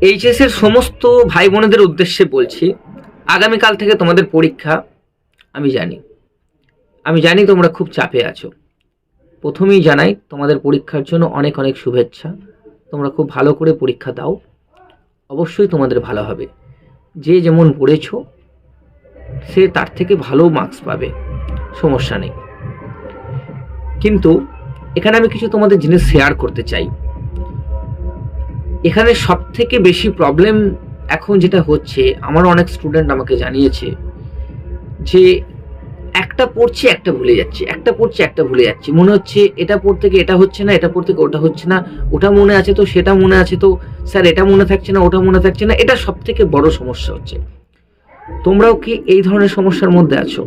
HS এর সমস্ত ভাই বোনেদের উদ্দেশ্যে বলছি, আগামীকাল থেকে তোমাদের পরীক্ষা, আমি জানি। আমি জানি তোমরা খুব চাপে আছো। প্রথমেই জানাই, তোমাদের পরীক্ষার জন্য অনেক অনেক শুভেচ্ছা। তোমরা খুব ভালো করে পরীক্ষা দাও। অবশ্যই তোমাদের ভালো হবে। যে যেমন পড়েছো, সে তার থেকে ভালো মার্কস পাবে। সমস্যা নেই। কিন্তু এখানে আমি কিছু তোমাদের জিনিস শেয়ার করতে চাই। এখানে সব থেকে বেশি প্রবলেম এখন যেটা হচ্ছে, আমার অনেক স্টুডেন্ট আমাকে জানিয়েছে যে একটা পড়ছি, একটা ভুলে যাচ্ছে, একটা পড়ছি, একটা ভুলে যাচ্ছে। মনে হচ্ছে এটা পড়তে গিয়ে এটা হচ্ছে না, এটা পড়তে গিয়ে ওটা হচ্ছে না, ওটা মনে আছে তো, সেটা মনে আছে তো, স্যার এটা মনে থাকছে না, ওটা মনে থাকছে না, এটা সব থেকে বড় সমস্যা হচ্ছে। তোমরাও কি এই ধরনের সমস্যার মধ্যে আছো?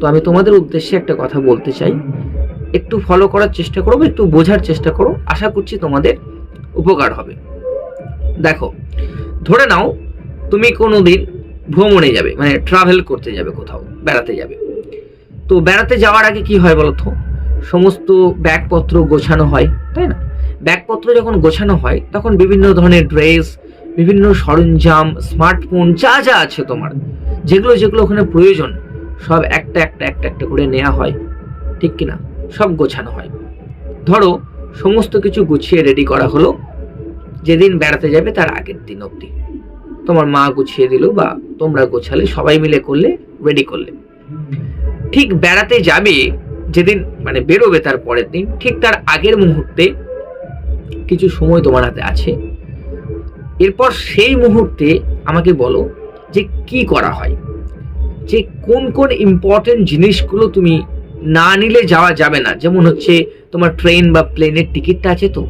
তো আমি তোমাদের উদ্দেশ্যে একটা কথা বলতে চাই। একটু ফলো করার চেষ্টা করো, একটু বোঝার চেষ্টা করো, আশা করছি তোমাদের উপকার হবে। দেখো, ধরে নাও তুমি কোনো দিন ভ্রমণে যাবে মানে ট্রাভেল করতে যাবে কোথাও, বেড়াতে যাবে। তো বেড়াতে যাওয়ার আগে কি হয় বলো তো সমস্ত ব্যাগপত্র গোছানো হয়, তাই না? ব্যাগপত্র যখন গোছানো হয়, তখন বিভিন্ন ধরনের ড্রেস, বিভিন্ন সরঞ্জাম স্মার্টফোন যা যা আছে তোমার, যেগুলো যেগুলো ওখানে প্রয়োজন, সব একটা একটা একটা একটা করে নেওয়া হয়, ঠিক কি না সব গোছানো হয়। ধরো, সমস্ত কিছু গুছিয়ে রেডি করা হলো যেদিন বেড়াতে যাবে তার আগের দিন অবধি। তোমার মা গুছিয়ে দিল বা তোমরা গোছালে, সবাই মিলে করলে রেডি করলে। ঠিক বেড়াতে যাবে যেদিন মানে বেরোবে তার পরের দিন, ঠিক তার আগের মুহূর্তে কিছু সময় তোমার হাতে আছে। এরপর সেই মুহূর্তে আমাকে বলো যে কি করা হয়, যে কোন কোন ইম্পর্টেন্ট জিনিসগুলো তুমি না নিলে যাওয়া যাবে না। যেমন হচ্ছে তোমার ট্রেন বা প্লেনের টিকিটটা আছে তো?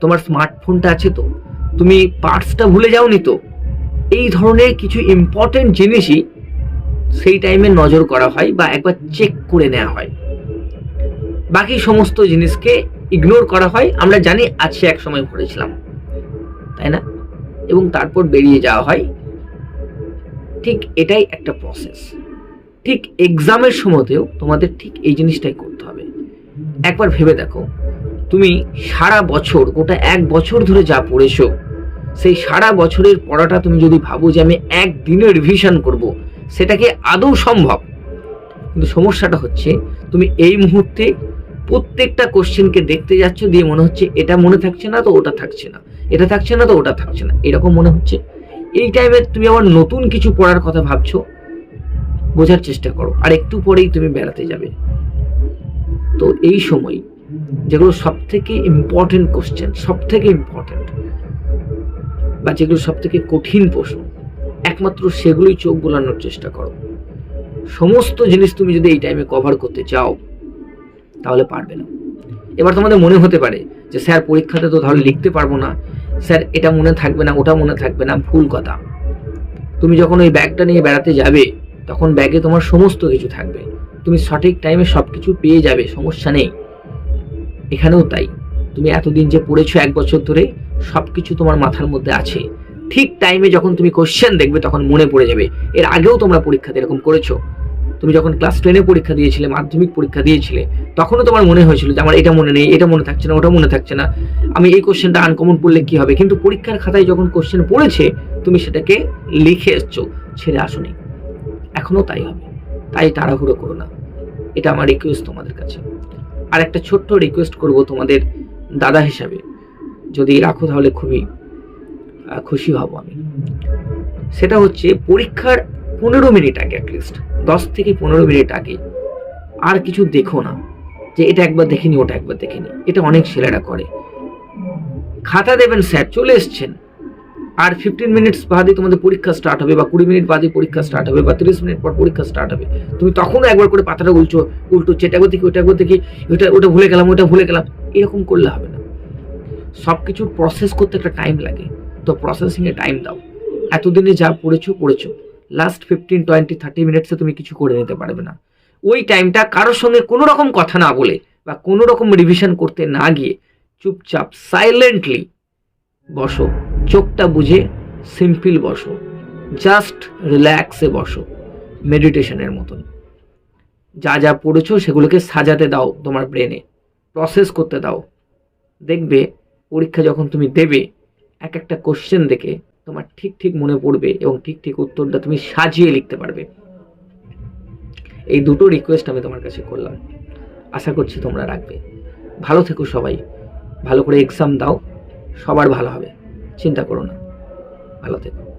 তোমার স্মার্টফোনটা আছে তো? তুমি পার্টসটা ভুলে যাওনি তো? এই ধরনের কিছু ইম্পর্টেন্ট জিনিসই সেই টাইমে নজর করা হয় বা একবার চেক করে নেওয়া হয়। বাকি সমস্ত জিনিসকে ইগনোর করা হয়। আমরা জানি আছে এক সময় পড়েছিলাম তাই না? এবং তারপর বেরিয়ে যাওয়া হয়। ঠিক এটাই একটা প্রসেস ঠিক এক্সামের সময়তেও তোমাদের ঠিক এই জিনিসটাই করতে হবে। একবার ভেবে দেখো তুমি সারা বছর, গোটা এক বছর ধরে যা পড়েছো, সেই সারা বছরের পড়াটা তুমি যদি ভাবো যে আমি একদিনে রিভিশন করব সেটাকে আদৌ সম্ভব? কিন্তু সমস্যাটা হচ্ছে, তুমি এই মুহূর্তে প্রত্যেকটা কোশ্চেনকে দেখতে যাচ্ছ, দিয়ে মনে হচ্ছে এটা মনে থাকছে না তো ওটা থাকছে না, এটা থাকছে না তো ওটা থাকছে না, এরকম মনে হচ্ছে। এই টাইমে তুমি আবার নতুন কিছু পড়ার কথা ভাবছ, বোঝার চেষ্টা করো, আর একটু পরেই তুমি বেড়াতে যাবে। তো এই সময় যেগুলো সব থেকে ইম্পর্টেন্ট কোশ্চেন সব থেকে ইম্পর্টেন্ট বা যেগুলো সব থেকে কঠিন প্রশ্ন, একমাত্র সেগুলোই চোখ বোলানোর চেষ্টা করো। সমস্ত জিনিস তুমি যদি এই টাইমে কভার করতে চাও, তাহলে পারবে না। এবার তোমাদের মনে হতে পারে যে, স্যার, পরীক্ষাতে তো তাহলে লিখতে পারব না। স্যার, এটা মনে থাকবে না, ওটা মনে থাকবে না, ভুল কথা। তুমি যখন ওই ব্যাগটা নিয়ে বেড়াতে যাবে, তখন ব্যাগে তোমার সমস্ত কিছু থাকবে। তুমি সঠিক টাইমে সব কিছু পেয়ে যাবে, সমস্যা নেই। এখানেও তাই। তুমি এতদিন যে পড়েছো এক বছর ধরে সব কিছু তোমার মাথার মধ্যে আছে। ঠিক টাইমে যখন তুমি কোশ্চেন দেখবে, তখন মনে পড়ে যাবে। এর আগেও তোমরা পরীক্ষাতে এরকম করেছ। তুমি যখন ক্লাস টেনে পরীক্ষা দিয়েছিলে, মাধ্যমিক পরীক্ষা দিয়েছিলে, তখনও তোমার মনে হয়েছিল যে, আমার এটা মনে নেই, এটা মনে থাকছে না, ওটা মনে থাকছে না। আমি এই কোশ্চেনটা আনকমন পড়লে কি হবে? কিন্তু পরীক্ষার খাতায় যখন কোশ্চেন পড়েছে, তুমি সেটাকে লিখে এসছো, ছেড়ে আসোনি। এখনও তাই হবে। তাই তাড়াহুড়ো করো না। এটা আমার রিকোয়েস্ট তোমাদের কাছে। আর একটা ছোট্ট রিকোয়েস্ট করব তোমাদের দাদা হিসাবে। যদি রাখো তাহলে খুবই খুশি হব আমি। সেটা হচ্ছে পরীক্ষার পনেরো মিনিট আগে অ্যাটলিস্ট দশ থেকে পনেরো মিনিট আগে। আর কিছু দেখো না, যে এটা একবার দেখিনি, ওটা একবার দেখিনি। এটা অনেক ছেলেরা করে। খাতা দেবেন স্যার, চলে এসছেন। আর ফিফটিন মিনিটস বাদে তোমাদের পরীক্ষা স্টার্ট হবে বা কুড়ি মিনিট বাদে পরীক্ষা স্টার্ট হবে বা তিরিশ মিনিট পর পরীক্ষা স্টার্ট হবে। তুমি তখনও একবার করে পাতাটা উল্টো উল্টো এটা একবার দেখি, ওটা একবার দেখি, ওটা ওটা ভুলে গেলাম, ওটা ভুলে গেলাম, এরকম করলে হবে না। সব কিছুর প্রসেস করতে একটা টাইম লাগে। তো প্রসেসিংয়ে টাইম দাও। এতদিনে যা পড়েছো পড়েছো। লাস্ট ফিফটিন টোয়েন্টি থার্টি মিনিটসে তুমি কিছু করে নিতে পারবে না। ওই টাইমটা কারোর সঙ্গে কোনো রকম কথা না বলে বা কোনো রকম রিভিশন করতে না গিয়ে চুপচাপ সাইলেন্টলি বসো। চোখটা বুঝে সিম্পল বসো। জাস্ট রিল্যাক্সে বসো, মেডিটেশনের মতন। যা যা পড়েছো সেগুলোকে সাজাতে দাও তোমার ব্রেনে, প্রসেস করতে দাও। দেখবে পরীক্ষা যখন তুমি দেবে, এক একটা কোশ্চেন দেখে তোমার ঠিক ঠিক মনে পড়বে এবং ঠিক ঠিক উত্তরটা তুমি সাজিয়ে লিখতে পারবে। এই দুটো রিকোয়েস্ট আমি তোমার কাছে করলাম। আশা করছি তোমরা রাখবে। ভালো থেকো সবাই। ভালো করে এক্সাম দাও। সবার ভালো হবে। চিন্তা করো না। ভালো থেকো।